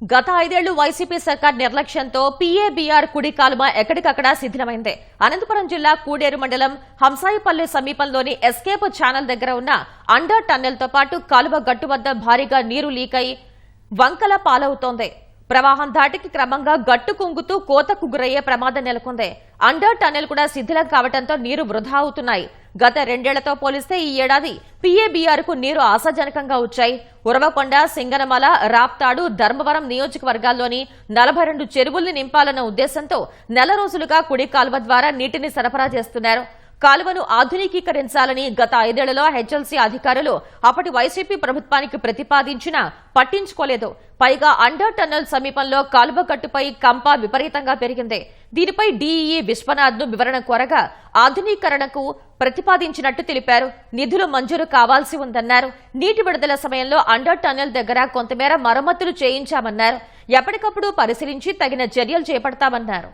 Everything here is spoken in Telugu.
గత ఐదేళ్ళు వైసీపీ సర్కార్ నిర్లక్ష్యంతో పీఏబీఆర్ కుడి కాలువ ఎక్కడికక్కడ శిథిలమైంది. అనంతపురం జిల్లా కూడేరు మండలం హంసాయిపల్లి సమీపంలోని ఎస్కేప్ ఛానల్ దగ్గర ఉన్న అండర్ టన్నెల్తో పాటు కాలువ గట్టు వద్ద భారీగా నీరు లీకై వంకల పాలవుతోంది. ప్రవాహం ధాటికి క్రమంగా గట్టు కుంగుతూ కోతకు గురయ్యే ప్రమాదం నెలకొంది. అండర్ టన్నెల్ కూడా శిథిలం కావడంతో నీరు వృధా అవుతున్నాయి. గత రెండేళ్ళతో పోలిస్తే ఈ ఏడాది పీఏబీఆర్కు నీరు ఆశాజనకంగా వచ్చాయి. ఉరవకొండ సింగనమల రాప్తాడు ధర్మవరం నియోజకవర్గాల్లోని నలభై రెండు చెరువుల్ని నింపాలన్న ఉద్దేశంతో నెల రోజులుగా కుడి కాలువ ద్వారా నీటిని సరఫరా చేస్తున్నారు. కాలువను ఆధునికీకరించాలని గత ఐదేళ్ళలో హెచ్ఎల్సీ అధికారులు అప్పటి వైసీపీ ప్రభుత్వానికి ప్రతిపాదించినా పట్టించుకోలేదు. పైగా అండర్ టన్నల్ సమీపంలో కాలువ కట్టుపై కంప విపరీతంగా పెరిగింది. దీనిపై డీఈఈ విశ్వనాథ్ను వివరణ కోరగా ఆధునీకరణకు ప్రతిపాదించినట్టు తెలిపారు. నిధులు మంజూరు కావాల్సి ఉందన్నారు. నీటి విడుదల సమయంలో అండర్ టన్నెల్ దగ్గర కొంతమేర మరమ్మతులు చేయించామన్నారు. ఎప్పటికప్పుడు పరిశీలించి తగిన చర్యలు చేపడతామన్నారు.